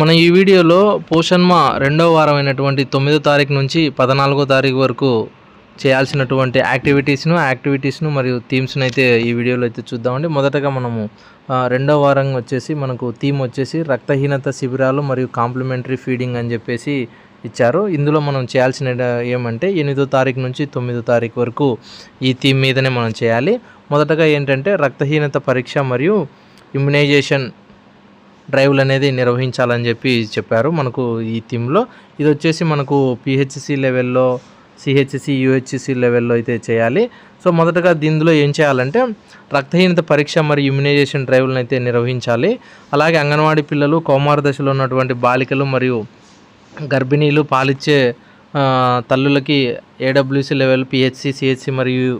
మనం ఈ వీడియోలో పోషణ్మ రెండవ వారం అయినటువంటి తొమ్మిదో తారీఖు నుంచి పద్నాలుగో తారీఖు వరకు చేయాల్సినటువంటి యాక్టివిటీస్ను యాక్టివిటీస్ను మరియు థీమ్స్ను అయితే ఈ వీడియోలో అయితే చూద్దామండి. మొదటగా మనము రెండో వారం వచ్చేసి మనకు థీమ్ వచ్చేసి రక్తహీనత శిబిరాలు మరియు కాంప్లిమెంటరీ ఫీడింగ్ అని చెప్పేసి ఇచ్చారు. ఇందులో మనం చేయాల్సిన ఏమంటే ఎనిమిదో తారీఖు నుంచి తొమ్మిదో తారీఖు వరకు ఈ థీమ్ మీదనే మనం చేయాలి. మొదటగా ఏంటంటే రక్తహీనత పరీక్ష మరియు ఇమ్యునైజేషన్ డ్రైవ్లు అనేది నిర్వహించాలని చెప్పి చెప్పారు. మనకు ఈ థీమ్లో ఇది వచ్చేసి మనకు పిహెచ్సి లెవెల్లో సిహెచ్సి యూహెచ్సి లెవెల్లో అయితే చేయాలి. సో మొదటగా దీనిలో ఏం చేయాలంటే రక్తహీనత పరీక్ష మరియు ఇమ్యునైజేషన్ డ్రైవ్లను అయితే నిర్వహించాలి. అలాగే అంగన్వాడీ పిల్లలు కౌమార దశలో ఉన్నటువంటి బాలికలు మరియు గర్భిణీలు పాలిచ్చే తల్లులకి ఏడబ్ల్యూసి లెవెల్ పిహెచ్సి సిహెచ్సి మరియు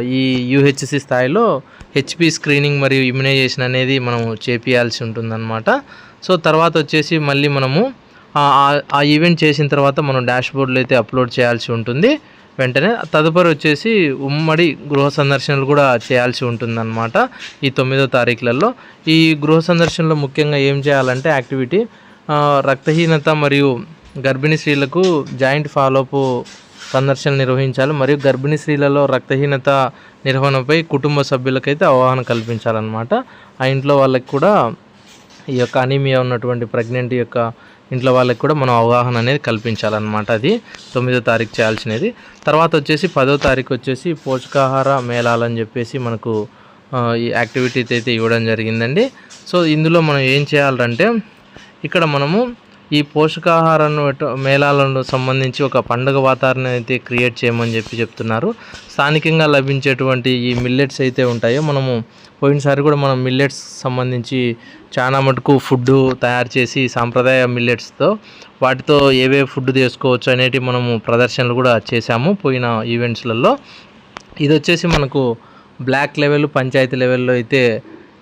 ఈ యూహెచ్సి స్థాయిలో హెచ్పి స్క్రీనింగ్ మరియు ఇమ్యునైజేషన్ అనేది మనము చేపియాల్సి ఉంటుందన్నమాట. సో తర్వాత వచ్చేసి మళ్ళీ మనము ఆ- ఆ- ఈవెంట్ చేసిన తర్వాత మనం డాష్బోర్డ్లో అయితే అప్లోడ్ చేయాల్సి ఉంటుంది. వెంటనే తదుపరి వచ్చేసి ఉమ్మడి గృహ సందర్శనలు కూడా చేయాల్సి ఉంటుందన్నమాట ఈ తొమ్మిదో తారీఖులలో. ఈ గృహ సందర్శనలో ముఖ్యంగా ఏం చేయాలంటే యాక్టివిటీ రక్తహీనత మరియు గర్భిణీ స్త్రీలకు జాయింట్ ఫాలోఅప్ సందర్శనలు నిర్వహించాలి మరియు గర్భిణీ స్త్రీలలో రక్తహీనత నిర్వహణపై కుటుంబ సభ్యులకైతే అవగాహన కల్పించాలన్నమాట. ఆ ఇంట్లో వాళ్ళకి కూడా ఈ యొక్క అనీమియా ఉన్నటువంటి ప్రెగ్నెంట్ యొక్క ఇంట్లో వాళ్ళకి కూడా మనం అవగాహన అనేది కల్పించాలన్నమాట అది. తొమ్మిదో తారీఖు చేయాల్సినది. తర్వాత వచ్చేసి పదో తారీఖు వచ్చేసి పోషకాహార మేళాలని చెప్పేసి మనకు ఈ యాక్టివిటీస్ అయితే ఇవ్వడం జరిగిందండి. సో ఇందులో మనం ఏం చేయాలంటే ఇక్కడ మనము ఈ పోషకాహారాన్ని మేళాలను సంబంధించి ఒక పండుగ వాతావరణం అయితే క్రియేట్ చేయమని చెప్పి చెప్తున్నారు. స్థానికంగా లభించేటువంటి ఈ మిల్లెట్స్ అయితే ఉంటాయో మనము పోయినసారి కూడా మనం మిల్లెట్స్ సంబంధించి చాలా మటుకు ఫుడ్ తయారు చేసి సాంప్రదాయ మిల్లెట్స్తో వాటితో ఏవే ఫుడ్ చేసుకోవచ్చు అనేటివి మనము ప్రదర్శనలు కూడా చేశాము పోయిన ఈవెంట్స్లలో. ఇది వచ్చేసి మనకు బ్లాక్ లెవెల్ పంచాయతీ లెవెల్లో అయితే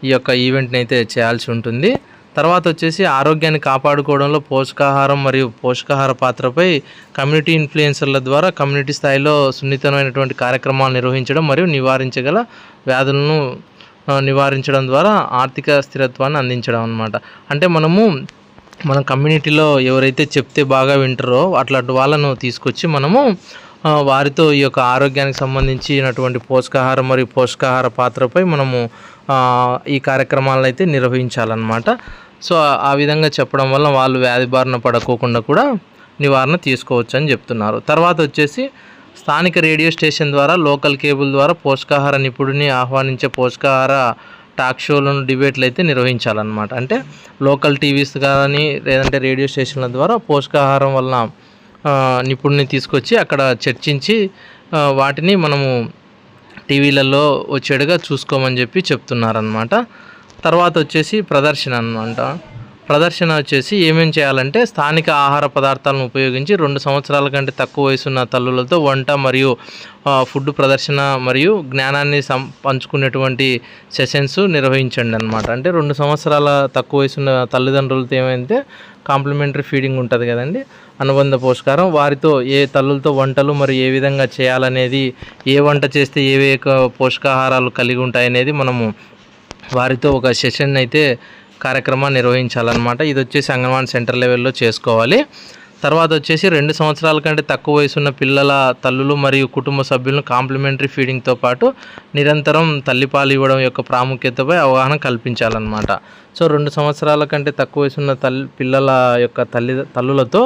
ఈ యొక్క ఈవెంట్ని అయితే చేయాల్సి ఉంటుంది. తర్వాత వచ్చేసి ఆరోగ్యాన్ని కాపాడుకోవడంలో పోషకాహారం మరియు పోషకాహార పాత్రపై కమ్యూనిటీ ఇన్ఫ్లుయెన్సర్ల ద్వారా కమ్యూనిటీ స్థాయిలో సున్నితమైనటువంటి కార్యక్రమాలు నిర్వహించడం మరియు నివారించగల వ్యాధులను నివారించడం ద్వారా ఆర్థిక స్థిరత్వాన్ని అందించడం అన్నమాట. అంటే మనము మన కమ్యూనిటీలో ఎవరైతే చెప్తే బాగా వింటారో అట్లాంటి వాళ్ళను తీసుకొచ్చి మనము వారితో ఈ యొక్క ఆరోగ్యానికి సంబంధించినటువంటి పోషకాహారం మరియు పోషకాహార పాత్రపై మనము ఈ కార్యక్రమాలను అయితే నిర్వహించాలన్నమాట. సో ఆ- విధంగా చెప్పడం వల్ల వాళ్ళు వ్యాధి బారిన పడకోకుండా కూడా నివారణ తీసుకోవచ్చు అని చెప్తున్నారు. తర్వాత వచ్చేసి స్థానిక రేడియో స్టేషన్ ద్వారా లోకల్ కేబుల్ ద్వారా పోషకాహార నిపుణుడిని ఆహ్వానించే పోషకాహార టాక్ షోలను డిబేట్లు అయితే నిర్వహించాలన్నమాట. అంటే లోకల్ టీవీస్ కానీ లేదంటే రేడియో స్టేషన్ల ద్వారా పోషకాహారం వలన నిపుణుని తీసుకొచ్చి అక్కడ చర్చించి వాటిని మనము టీవీలలో వచ్చేట్టుగా చూసుకోమని చెప్పి చెప్తున్నారనమాట తర్వాత వచ్చేసి ప్రదర్శన అనమాట ప్రదర్శన వచ్చేసి ఏమేం చేయాలంటే స్థానిక ఆహార పదార్థాలను ఉపయోగించి రెండు సంవత్సరాల కంటే తక్కువ వయసున్న తల్లులతో వంట మరియు ఫుడ్ ప్రదర్శన మరియు జ్ఞానాన్ని సం పంచుకునేటువంటి సెషన్స్ నిర్వహించండి అనమాట అంటే రెండు సంవత్సరాల తక్కువ వయసున్న తల్లిదండ్రులతో ఏమైతే కాంప్లిమెంటరీ ఫీడింగ్ ఉంటుంది కదండి. అనుబంధ పోషకారం వారితో ఏ తల్లులతో వంటలు మరి ఏ విధంగా చేయాలనేది ఏ వంట చేస్తే ఏవే పోషకాహారాలు కలిగి ఉంటాయనేది మనము వారితో ఒక సెషన్ అయితే కార్యక్రమాన్ని నిర్వహించాలన్నమాట. ఇది వచ్చేసి అంగన్వాడీ సెంటర్ లెవెల్లో చేసుకోవాలి. తర్వాత వచ్చేసి రెండు సంవత్సరాల కంటే తక్కువ వయసున్న పిల్లల తల్లులు మరియు కుటుంబ సభ్యులను కాంప్లిమెంటరీ ఫీడింగ్తో పాటు నిరంతరం తల్లిపాలు ఇవ్వడం యొక్క ప్రాముఖ్యతపై అవగాహన కల్పించాలన్నమాట. సో రెండు సంవత్సరాల కంటే తక్కువ వయసున్న తల్లి పిల్లల యొక్క తల్లి తల్లులతో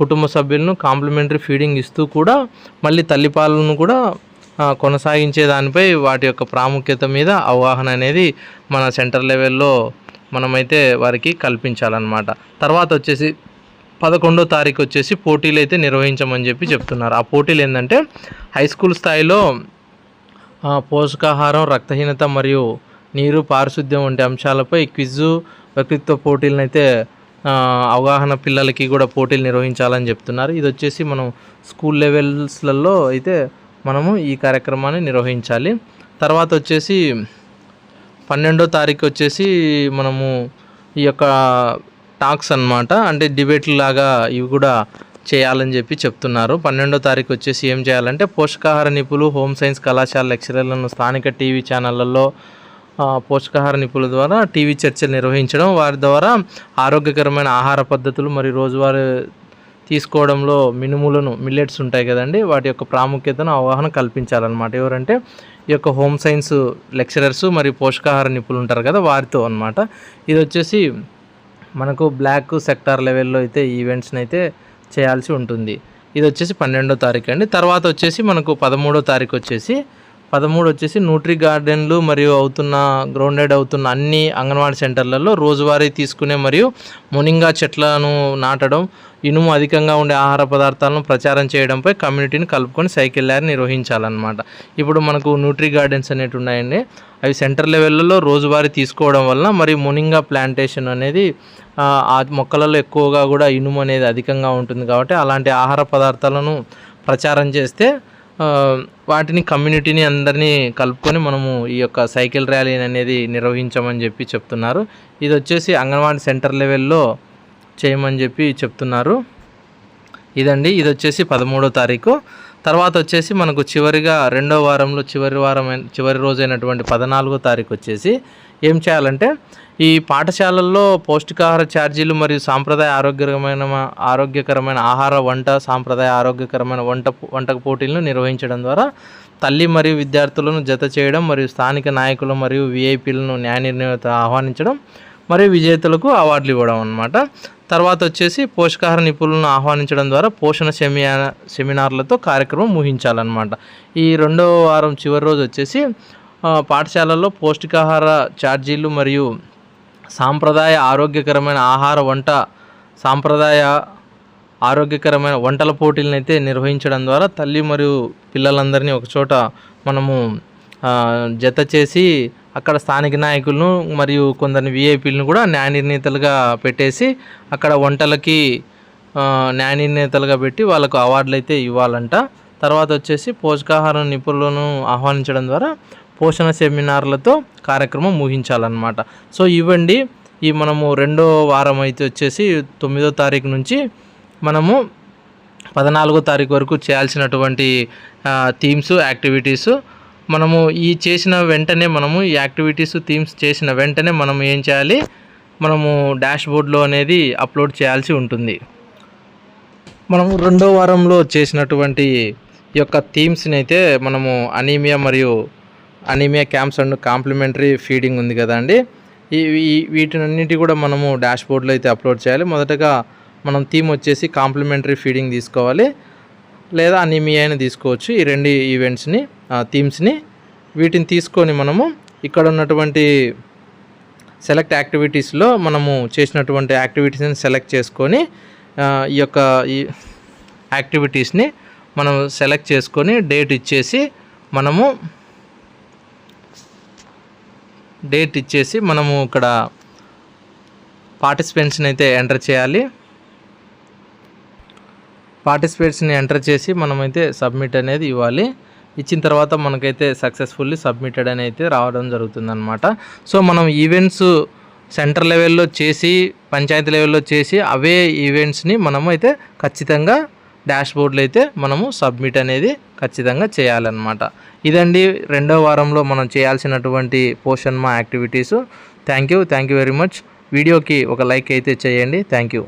కుటుంబ సభ్యులను కాంప్లిమెంటరీ ఫీడింగ్ ఇస్తూ కూడా మళ్ళీ తల్లిపాలను కూడా కొనసాగించే దానిపై వాటి యొక్క ప్రాముఖ్యత మీద అవగాహన అనేది మన సెంటర్ లెవెల్లో మనమైతే వారికి కల్పించాలన్నమాట. తర్వాత వచ్చేసి పదకొండో తారీఖు వచ్చేసి పోటీలు అయితే నిర్వహించమని చెప్పి చెప్తున్నారు. ఆ పోటీలు ఏంటంటే హై స్కూల్ స్థాయిలో పోషకాహారం రక్తహీనత మరియు నీరు పారిశుద్ధ్యం వంటి అంశాలపై క్విజు వ్యక్తిత్వ పోటీలను అయితే అవగాహన పిల్లలకి కూడా పోటీలు నిర్వహించాలని చెప్తున్నారు. ఇది వచ్చేసి మనం స్కూల్ లెవెల్స్లలో అయితే మనము ఈ కార్యక్రమాన్ని నిర్వహించాలి. తర్వాత వచ్చేసి పన్నెండో తారీఖు వచ్చేసి మనము ఈ యొక్క టాక్స్ అన్నమాట. అంటే డిబేట్లు లాగా ఇవి కూడా చేయాలని చెప్పి చెప్తున్నారు. పన్నెండో తారీఖు వచ్చేసి ఏం చేయాలంటే పోషకాహార నిపుణులు హోమ్ సైన్స్ కళాశాల లెక్చరర్లను స్థానిక టీవీ ఛానళ్ళల్లో పోషకాహార నిపుణుల ద్వారా టీవీ చర్చలు నిర్వహించడం వారి ద్వారా ఆరోగ్యకరమైన ఆహార పద్ధతులు మరియు రోజువారీ తీసుకోవడంలో మినుములను మిల్లెట్స్ ఉంటాయి కదండి వాటి యొక్క ప్రాముఖ్యతను అవగాహన కల్పించాలన్నమాట. ఎవరంటే ఈ యొక్క హోమ్ సైన్స్ లెక్చరర్స్ మరియు పోషకాహార నిపుణులు ఉంటారు కదా వారితో అన్నమాట. ఇది వచ్చేసి మనకు బ్లాక్ సెక్టార్ లెవెల్లో అయితే ఈవెంట్స్ని అయితే చేయాల్సి ఉంటుంది. ఇది వచ్చేసి పన్నెండో తారీఖు అండి. తర్వాత వచ్చేసి మనకు పదమూడో తారీఖు వచ్చేసి పదమూడు వచ్చేసి న్యూట్రీ గార్డెన్లు మరియు అవుతున్న గ్రౌండెడ్ అవుతున్న అన్ని అంగన్వాడీ సెంటర్లలో రోజువారీ తీసుకునే మరియు మునింగా చెట్లను నాటడం ఇనుము అధికంగా ఉండే ఆహార పదార్థాలను ప్రచారం చేయడంపై కమ్యూనిటీని కలుపుకొని సైకిల్ ర్యాలీ నిర్వహించాలన్నమాట. ఇప్పుడు మనకు న్యూట్రీ గార్డెన్స్ అనేవి ఉన్నాయండి. అవి సెంటర్ లెవెల్లో రోజువారీ తీసుకోవడం వలన మరి మునింగా ప్లాంటేషన్ అనేది ఆ, మొక్కలలో ఎక్కువగా కూడా ఇనుము అనేది అధికంగా ఉంటుంది కాబట్టి అలాంటి ఆహార పదార్థాలను ప్రచారం చేస్తే వాటిని కమ్యూనిటీని అందరినీ కలుపుకొని మనము ఈ యొక్క సైకిల్ ర్యాలీ అనేది నిర్వహించమని చెప్పి చెప్తున్నారు. ఇది వచ్చేసి అంగన్వాడీ సెంటర్ లెవెల్లో చేయమని చెప్పి చెప్తున్నారు. ఇదండి ఇది వచ్చేసి పదమూడో తారీఖు. తర్వాత వచ్చేసి మనకు చివరిగా రెండో వారంలో చివరి వారం చివరి రోజు అయినటువంటి పద్నాలుగో తారీఖు వచ్చేసి ఏం చేయాలంటే ఈ పాఠశాలల్లో పౌష్టికాహార ఛార్జీలు మరియు సాంప్రదాయ ఆరోగ్యకరమైన ఆరోగ్యకరమైన ఆహార వంట సాంప్రదాయ ఆరోగ్యకరమైన వంట వంటక పోటీలను నిర్వహించడం ద్వారా తల్లి మరియు విద్యార్థులను జత చేయడం మరియు స్థానిక నాయకులు మరియు విఐపీలను న్యాయ నిర్ణేత ఆహ్వానించడం మరియు విజేతలకు అవార్డులు ఇవ్వడం అన్నమాట. తర్వాత వచ్చేసి పోషకాహార నిపుణులను ఆహ్వానించడం ద్వారా పోషణ సెమి సెమినార్లతో కార్యక్రమం ముగించాలన్నమాట. ఈ రెండవ వారం చివరి రోజు వచ్చేసి పాఠశాలల్లో పౌష్టికాహార ఛార్జీలు మరియు సాంప్రదాయ ఆరోగ్యకరమైన ఆహార వంట సాంప్రదాయ ఆరోగ్యకరమైన వంటల పోటీలను అయితే నిర్వహించడం ద్వారా తల్లి మరియు పిల్లలందరినీ ఒకచోట మనము జత చేసి అక్కడ స్థానిక నాయకులను మరియు కొందరిని విఐపీలను కూడా న్యాయ నిర్ణేతలుగా పెట్టేసి అక్కడ వంటలకి ఆ, న్యాయ నిర్ణేతలుగా పెట్టి వాళ్ళకు అవార్డులు అయితే ఇవ్వాలంట. తర్వాత వచ్చేసి పోషకాహార నిపుణులను ఆహ్వానించడం ద్వారా పోషణ సెమినార్లతో కార్యక్రమం ముగించాలన్నమాట. సో ఇవ్వండి. ఈ మనము రెండో వారం అయితే వచ్చేసి తొమ్మిదో తారీఖు నుంచి మనము పద్నాలుగో తారీఖు వరకు చేయాల్సినటువంటి థీమ్స్ యాక్టివిటీస్. మనము ఈ చేసిన వెంటనే మనము ఈ యాక్టివిటీస్ థీమ్స్ చేసిన వెంటనే మనం ఏం చేయాలి? మనము డాష్ బోర్డ్లో అనేది అప్లోడ్ చేయాల్సి ఉంటుంది. మనము రెండో వారంలో చేసినటువంటి ఈ యొక్క థీమ్స్ని అయితే మనము అనీమియా మరియు anaemia camps and complementary feeding ఉంది కదండి ఈ ఈ- వీటినన్నిటి కూడా మనము డాష్ బోర్డ్లో అయితే అప్లోడ్ చేయాలి. మొదటగా మనం థీమ్ వచ్చేసి కాంప్లిమెంటరీ ఫీడింగ్ తీసుకోవాలి. లేదా అనీమియా అయినా తీసుకోవచ్చు ఈ రెండు ఈవెంట్స్ని థీమ్స్ని వీటిని తీసుకొని మనము ఇక్కడ ఉన్నటువంటి సెలెక్ట్ యాక్టివిటీస్లో మనము చేసినటువంటి యాక్టివిటీస్ని సెలెక్ట్ చేసుకొని ఈ యొక్క ఈ యాక్టివిటీస్ని మనం సెలెక్ట్ చేసుకొని డేట్ ఇచ్చేసి మనము డేట్ ఇచ్చేసి మనము ఇక్కడ పార్టిసిపెంట్స్ని అయితే ఎంటర్ చేయాలి. పార్టిసిపేట్స్ని ఎంటర్ చేసి మనమైతే సబ్మిట్ అనేది ఇవ్వాలి. ఇచ్చిన తర్వాత మనకైతే సక్సెస్ఫుల్లీ సబ్మిటెడ్ అని అయితే రావడం జరుగుతుందనమాట సో మనం ఈవెంట్స్ సెంటర్ లెవెల్లో చేసి పంచాయతీ లెవెల్లో చేసి అవే ఈవెంట్స్ని మనము అయితే ఖచ్చితంగా డాష్ బోర్డ్లో అయితే మనము సబ్మిట్ అనేది ఖచ్చితంగా చేయాలన్నమాట. ఇదండి రెండో వారంలో మనం చేయాల్సినటువంటి పోషన్ మా activities. Thank you thank you very much. వీడియోకి ఒక లైక్ అయితే చేయండి. Thank you.